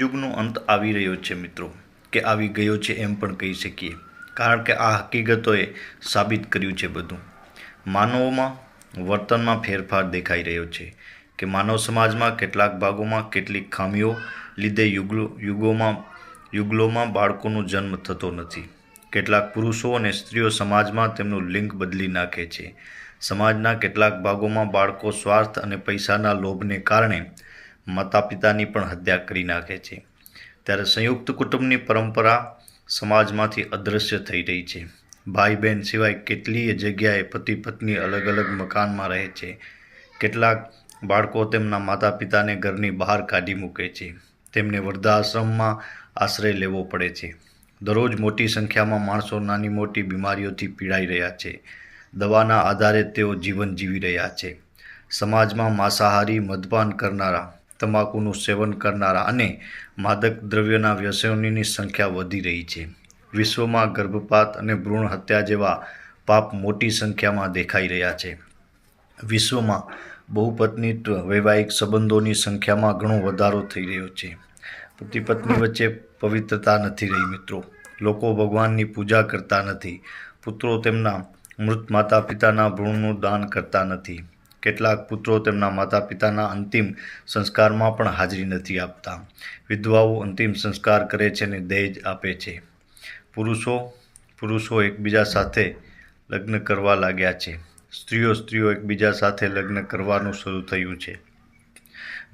યુગનો અંત આવી રહ્યો છે મિત્રો. કે આવી ગયો છે એમ પણ કહી શકીએ. કારણ કે આ હકીકતોએ સાબિત કર્યું છે બધું. માનવોમાં વર્તનમાં ફેરફાર દેખાઈ રહ્યો છે કે માનવ સમાજમાં કેટલાક ભાગોમાં કેટલીક ખામીઓ લીધે યુગલો, યુગોમાં, યુગલોમાં બાળકોનો જન્મ થતો નથી. કેટલાક પુરુષો અને સ્ત્રીઓ સમાજમાં તેમનું લિંગ બદલી નાખે છે. સમાજના કેટલાક ભાગોમાં બાળકો સ્વાર્થ અને પૈસાના લોભને કારણે માતા પિતાની પણ હત્યા કરી નાખે છે. ત્યારે સંયુક્ત કુટુંબની પરંપરા સમાજમાંથી અદૃશ્ય થઈ રહી છે. ભાઈ બહેન સિવાય કેટલીય જગ્યાએ પતિ પત્ની અલગ અલગ મકાનમાં રહે છે. કેટલાક બાળકો તેમના માતા પિતાને ઘરની બહાર કાઢી મૂકે છે. તેમને વૃદ્ધાશ્રમમાં આશ્રય લેવો પડે છે. દરરોજ મોટી સંખ્યામાં માણસો નાની મોટી બીમારીઓથી પીડાઈ રહ્યા છે. દવાના આધારે તેઓ જીવન જીવી રહ્યા છે. સમાજમાં માંસાહારી મદપાન કરનારા તમાકુનું સેવન કરનારા અને માદક દ્રવ્યોના વ્યસનોની સંખ્યા વધી રહી છે. વિશ્વમાં ગર્ભપાત અને ભ્રૂણ હત્યા જેવા પાપ મોટી સંખ્યામાં દેખાઈ રહ્યા છે. વિશ્વમાં બહુપત્નીત્વ વૈવાહિક સંબંધોની સંખ્યામાં ઘણો વધારો થઈ રહ્યો છે. પતિ પત્ની વચ્ચે પવિત્રતા નથી રહી મિત્રો. લોકો ભગવાનની પૂજા કરતા નથી. પુત્રો તેમના મૃત માતા પિતાના ભ્રૂણનું દાન કરતા નથી. કેટલાક પુત્રો તેમના માતા પિતાના અંતિમ સંસ્કારમાં પણ હાજરી નથી આપતા. વિધવાઓ અંતિમ સંસ્કાર કરે છે અને દહેજ આપે છે. પુરુષો પુરુષો એકબીજા સાથે લગ્ન કરવા લાગ્યા છે. સ્ત્રીઓ સ્ત્રીઓ એકબીજા સાથે લગ્ન કરવાનું શરૂ થયું છે.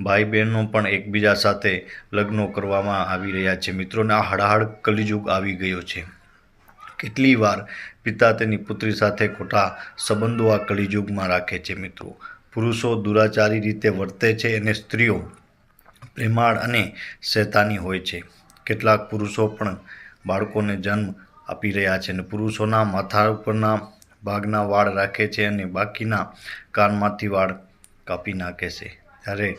ભાઈ બહેનો પણ એકબીજા સાથે લગ્નો કરવામાં આવી રહ્યા છે. મિત્રોને આ હળાહળ કલિયુગ આવી ગયો છે. કેટલી વાર પિતા તેની પુત્રી સાથે ખોટા સંબંધો આ કલિયુગમાં રાખે છે મિત્રો? પુરુષો દુરાચારી રીતે વર્તે છે અને સ્ત્રીઓ પ્રેમાળ અને શેતાની હોય છે. કેટલાક પુરુષો પણ બાળકોને જન્મ આપી રહ્યા છે અને પુરુષોના માથા ઉપરના ભાગના વાળ રાખે છે અને બાકીના કાનમાંથી વાળ કાપી નાખે છે. ત્યારે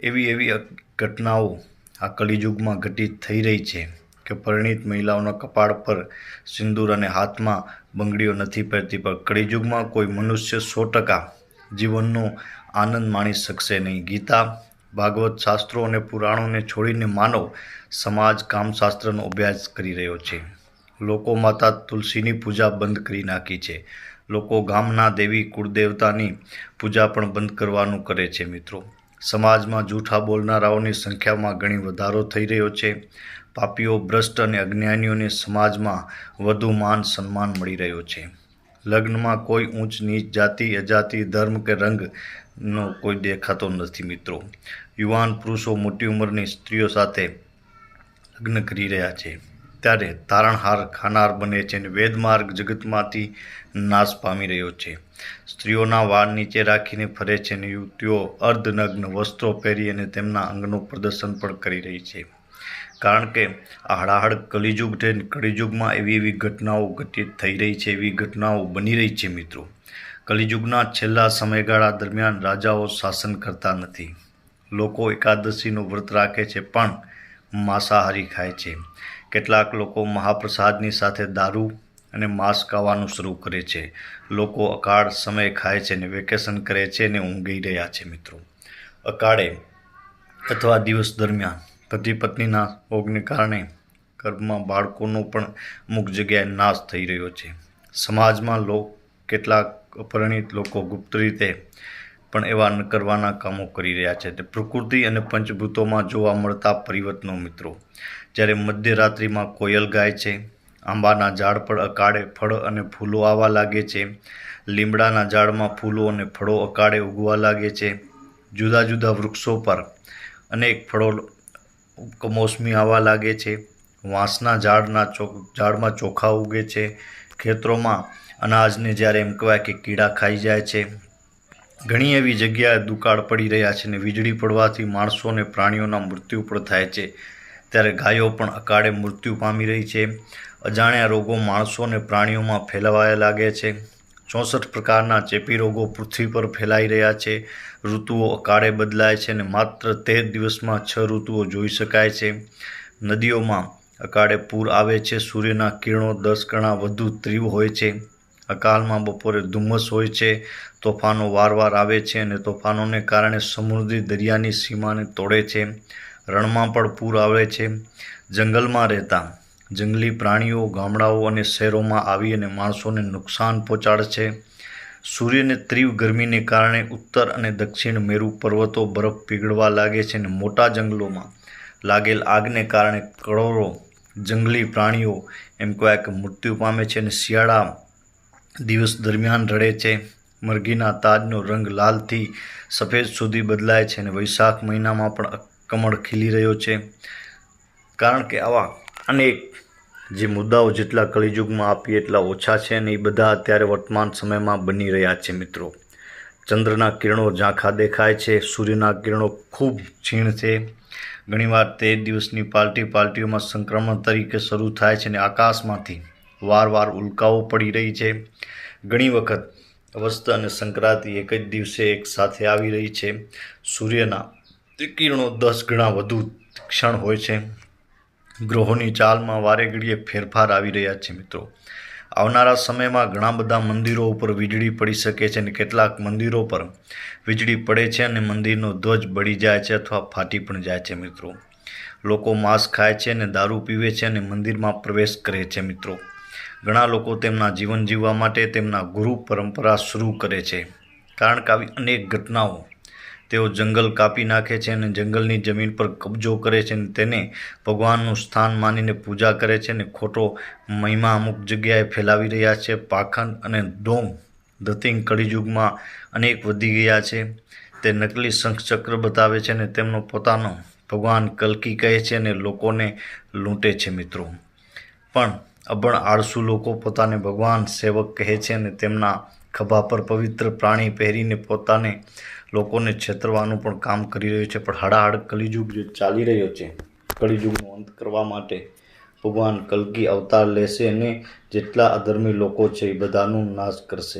એવી એવી ઘટનાઓ આ કલિયુગમાં ઘટિત થઈ રહી છે. કે પરિણીત મહિલાઓના કપાળ પર સિંદૂર અને હાથમાં બંગડીઓ નથી પહેરતી, પણ કળીયુગમાં કોઈ મનુષ્ય સો ટકા જીવનનો આનંદ માણી શકશે નહીં. ગીતા, ભાગવત શાસ્ત્રો અને પુરાણોને છોડીને માનવ સમાજ કામશાસ્ત્રનો અભ્યાસ કરી રહ્યો છે. લોકો માતા તુલસીની પૂજા બંધ કરી નાખી છે. લોકો ગામના દેવી કુળદેવતાની પૂજા પણ બંધ કરવાનું કરે છે મિત્રો. સમાજમાં જૂઠા બોલનારાઓની સંખ્યામાં ઘણી વધારો થઈ રહ્યો છે. પાપીઓ, ભ્રષ્ટ અને અજ્ઞાનીઓને સમાજમાં વધુ માન સન્માન મળી રહ્યો છે. લગ્નમાં કોઈ ઊંચ, નીચ, જાતિ, અજાતિ, ધર્મ કે રંગનો કોઈ દેખાતો નથી મિત્રો. યુવાન પુરુષો મોટી ઉંમરની સ્ત્રીઓ સાથે લગ્ન કરી રહ્યા છે. ત્યારે તારણહાર ખાનાર બને છે અને વેદમાર્ગ જગતમાંથી નાશ પામી રહ્યો છે. સ્ત્રીઓના વાળ નીચે રાખીને ફરે છે અને યુવતીઓ અર્ધનગ્ન વસ્ત્રો પહેરી અને તેમના અંગનું પ્રદર્શન પણ કરી રહી છે. કારણ કે આ હળાહળ કલિયુગ છે કલિયુગમાં એવી એવી ઘટનાઓ ઘટિત થઈ રહી છે, એવી ઘટનાઓ બની રહી છે મિત્રો. કલિયુગના છેલ્લા સમયગાળા દરમિયાન રાજાઓ શાસન કરતા નથી. લોકો એકાદશીનું વ્રત રાખે છે, પણ માંસાહારી ખાય છે. કેટલાક લોકો મહાપ્રસાદની સાથે દારૂ અને માંસ ખાવાનું શરૂ કરે છે. લોકો અકાળ સમય ખાય છે અને વેકેશન કરે છે ને ઊંઘી રહ્યા છે મિત્રો. અકાળે અથવા દિવસ દરમિયાન પતિ પત્નીના ભોગને કારણે ગર્ભમાં બાળકોનો પણ અમુક જગ્યાએ નાશ થઈ રહ્યો છે. સમાજમાં લોક કેટલાક અપરિણિત લોકો ગુપ્ત રીતે પણ એવા ન કરવાના કામો કરી રહ્યા છે. તે પ્રકૃતિ અને પંચભૂતોમાં જોવા મળતા પરિવર્તનો મિત્રો. જ્યારે મધ્યરાત્રિમાં કોયલ ગાય છે, આંબાના ઝાડ પર અકાળે ફળ અને ફૂલો આવવા લાગે છે, લીમડાના ઝાડમાં ફૂલો અને ફળો અકાળે ઉગવા લાગે છે, જુદા જુદા વૃક્ષો પર અનેક ફળો કમોસમી આવવા લાગે છે, વાંસના ઝાડના ઝાડમાં ચોખા ઉગે છે, ખેતરોમાં અનાજને જ્યારે એમ કહેવાય કે કીડા ખાઈ જાય છે. ઘણી એવી જગ્યાએ દુકાળ પડી રહ્યા છે ને વીજળી પડવાથી માણસો અને પ્રાણીઓના મૃત્યુ પણ થાય છે. ત્યારે ગાયો પણ અકાળે મૃત્યુ પામી રહી છે. અજાણ્યા રોગો માણસો અને પ્રાણીઓમાં ફેલાવાયા લાગે છે. ચોસઠ પ્રકારના ચેપી રોગો પૃથ્વી પર ફેલાઈ રહ્યા છે. ઋતુઓ અકાળે બદલાય છે અને માત્ર તેર દિવસમાં છ ઋતુઓ જોઈ શકાય છે. નદીઓમાં અકાળે પૂર આવે છે, સૂર્યના કિરણો દસ ગણા વધુ તીવ્ર હોય છે. અકાલમાં બપોરે ધુમ્મસ હોય છે, તોફાનો વારવાર આવે છે અને તોફાનોને કારણે સમુદ્રી દરિયાની સીમાને તોડે છે. રણમાં પણ પૂર આવે છે. જંગલમાં રહેતા જંગલી પ્રાણીઓ ગામડાઓ અને શહેરોમાં આવી અને માણસોને નુકસાન પહોંચાડે છે. સૂર્યને તીવ્ર ગરમીને કારણે ઉત્તર અને દક્ષિણ મેરુ પર્વતો બરફ પીગળવા લાગે છે અને મોટા જંગલોમાં લાગેલ આગને કારણે કરોડો જંગલી પ્રાણીઓ એમ કહેવાય કે મૃત્યુ પામે છે અને શિયાળા દિવસ દરમિયાન રડે છે. મરઘીના તાજનો રંગ લાલથી સફેદ સુધી બદલાય છે અને વૈશાખ મહિનામાં પણ કમળ ખીલી રહ્યો છે. કારણ કે આવા અનેક જે મુદ્દાઓ જેટલા કળિયુગમાં આપીએ એટલા ઓછા છે અને એ બધા અત્યારે વર્તમાન સમયમાં બની રહ્યા છે મિત્રો. ચંદ્રના કિરણો ઝાંખા દેખાય છે, સૂર્યના કિરણો ખૂબ ક્ષીણ છે. ઘણીવાર તે દિવસની પાર્ટી પાર્ટીઓમાં સંક્રમણ તરીકે શરૂ થાય છે અને આકાશમાંથી વારવાર ઉલ્કાઓ પડી રહી છે. ઘણી વખત અવસ્થ અને સંક્રાંતિ એક જ દિવસે એક સાથે આવી રહી છે. સૂર્યના કિરણો દસ ગણા વધુ ક્ષણ હોય છે. ગ્રહોની ચાલમાં વારે ઘડીએ ફેરફાર આવી રહ્યા છે મિત્રો. આવનારા સમયમાં ઘણા બધા મંદિરો ઉપર વીજળી પડી શકે છે અને કેટલાક મંદિરો પર વીજળી પડે છે અને મંદિરનો ધ્વજ બળી જાય છે અથવા ફાટી પણ જાય છે મિત્રો. લોકો માંસ ખાય છે અને દારૂ પીવે છે અને મંદિરમાં પ્રવેશ કરે છે મિત્રો. ઘણા લોકો તેમના જીવન જીવવા માટે તેમના ગુરુ પરંપરા શરૂ કરે છે. કારણ કે આવી અનેક ઘટનાઓ તેઓ જંગલ કાપી નાખે છે અને જંગલની જમીન પર કબજો કરે છે અને તેને ભગવાનનું સ્થાન માનીને પૂજા કરે છે અને ખોટો મહિમા અમુક જગ્યાએ ફેલાવી રહ્યા છે. પાખંડ અને ઢોંગ ધતિંગ કળીયુગમાં અનેક વધી ગયા છે. તે નકલી શંખચક્ર બતાવે છે અને તેમનો પોતાનો ભગવાન કલકી કહે છે અને લોકોને લૂંટે છે મિત્રો. પણ અભણ આળસુ લોકો પોતાને ભગવાન સેવક કહે છે અને તેમના ખભા પર પવિત્ર પ્રાણી પહેરીને પોતાને લોકોને છેતરવાનું પણ કામ કરી રહ્યું છે. પણ હડાહડ કલિયુગ જે ચાલી રહ્યો છે, કલિયુગનો અંત કરવા માટે ભગવાન કલકી અવતાર લેશે અને જેટલા અધર્મી લોકો છે એ બધાનો નાશ કરશે.